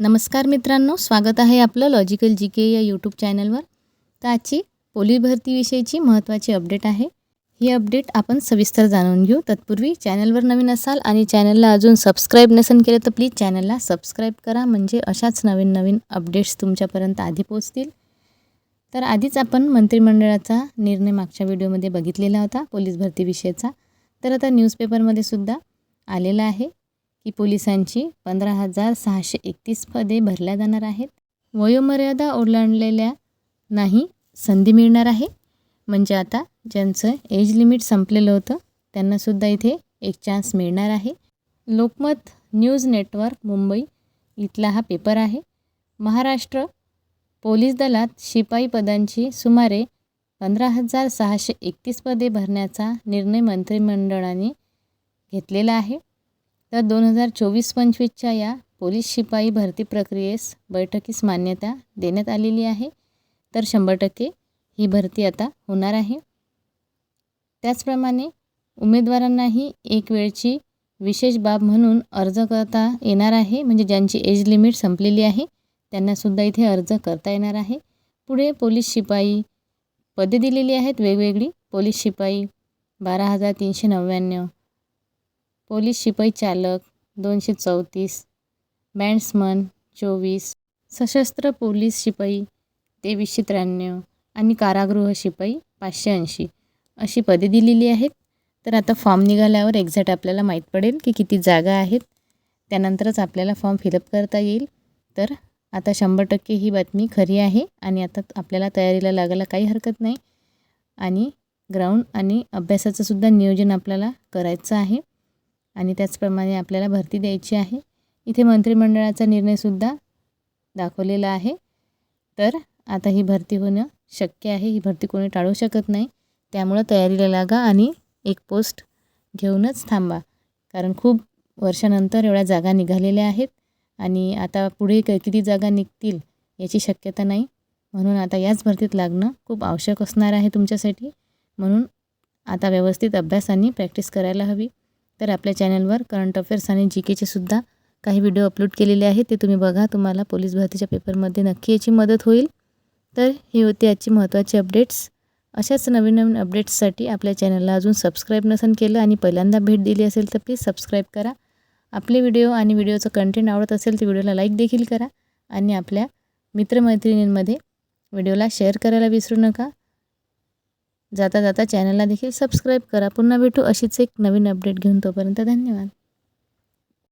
नमस्कार मित्रांनो स्वागत आहे आपलं लॉजिकल जी के या यूट्यूब चॅनलवर तर आजची पोलीस भरतीविषयीची महत्त्वाची अपडेट आहे. ही अपडेट आपण सविस्तर जाणून घेऊ. तत्पूर्वी चॅनलवर नवीन असाल आणि चॅनलला अजून सबस्क्राईब नसेल केलं तर प्लीज चॅनलला सबस्क्राईब करा. म्हणजे अशाच नवीन नवीन अपडेट्स तुमच्यापर्यंत आधी पोचतील तर आधीच आपण मंत्रिमंडळाचा निर्णय मागच्या व्हिडिओमध्ये बघितलेला होता पोलीस भरतीविषयीचा तर आता न्यूजपेपरमध्ये सुद्धा आलेला आहे. की पोलिसांची पंधरा हजार सहाशे एकतीस पदे भरल्या जाणार आहेत. वयोमर्यादा ओलांडलेल्या नाही संधी मिळणार आहे. म्हणजे आता ज्यांचं एज लिमिट संपलेलं होतं त्यांनासुद्धा इथे एक चान्स मिळणार आहे. Lokmat news network Mumbai. इथला हा पेपर आहे. महाराष्ट्र. पोलीस दलात शिपाई पदांची सुमारे पंधरा हजार सहाशे एकतीस पदे भरण्याचा निर्णय मंत्रिमंडळाने घेतलेला आहे. तर दोन हजार चोवीस पंचवीसच्या या पोलीस शिपाई भरती प्रक्रियेस बैठकीस मान्यता देण्यात आलेली आहे. तर शंभर टक्के ही भरती आता होणार आहे. त्याचप्रमाणे उमेदवारांनाही एक वेळची विशेष बाब म्हणून अर्ज करता येणार आहे. म्हणजे ज्यांची एज लिमिट संपलेली आहे त्यांनासुद्धा इथे अर्ज करता येणार आहे. पुढे पोलीस शिपाई पदे दिलेली आहेत. वेगवेगळी पोलीस शिपाई बारा हजार तीनशे नव्याण्णव पोलीस शिपाई चालक दोनशे चौतीस बँड्समन चोवीस सशस्त्र पोलीस शिपाई तेवीसशे त्र्याण्णव आणि कारागृह शिपाई पाचशे ऐंशी अशी पदे दिलेली आहेत. तर आता फॉर्म निघाल्यावर एक्झॅक्ट आपल्याला माहीत पडेल की किती जागा आहेत. त्यानंतरच आपल्याला फॉर्म फिलअप करता येईल. तर आता शंभर टक्के ही बातमी खरी आहे आणि आता आपल्याला तयारीला लागायला काही हरकत नाही. आणि ग्राउंड आणि अभ्यासाचंसुद्धा नियोजन आपल्याला करायचं आहे. आणि त्याचप्रमाणे आपल्याला भरती द्यायची आहे. इथे मंत्रिमंडळाचा निर्णयसुद्धा दाखवलेला आहे. तर आता ही भरती होणं शक्य आहे. ही भरती कोणी टाळू शकत नाही. त्यामुळं तयारीला लागा आणि एक पोस्ट घेऊनच थांबा. कारण खूप वर्षानंतर एवढ्या जागा निघालेल्या आहेत आणि आता पुढे क किती जागा निघतील याची शक्यता नाही. म्हणून आता याच भरतीत लागणं खूप आवश्यक असणार आहे तुमच्यासाठी. म्हणून आता व्यवस्थित अभ्यास आणि प्रॅक्टिस करायला हवी. तर आपल्या चॅनलवर करंट अफेअर्स आणि जी केचे सुद्धा काही व्हिडिओ अपलोड केलेले आहेत ते तुम्ही बघा. तुम्हाला पोलीस भरतीच्या पेपरमध्ये नक्की याची मदत होईल. तर ही होती आजची महत्त्वाची अपडेट्स. अशाच नवीन नवीन अपडेट्ससाठी आपल्या चॅनलला अजून सबस्क्राईब नसेल केलं आणि पहिल्यांदा भेट दिली असेल तर प्लीज सबस्क्राईब करा. आपले व्हिडिओ आणि व्हिडिओचं कंटेंट आवडत असेल तर व्हिडिओला लाईक देखील करा आणि आपल्या मित्रमैत्रिणींमध्ये व्हिडिओला शेअर करायला विसरू नका. जाता जाता चॅनलला देखील सबस्क्राईब करा. पुन्हा भेटू अशीच एक नवीन अपडेट घेऊन तोपर्यंत धन्यवाद.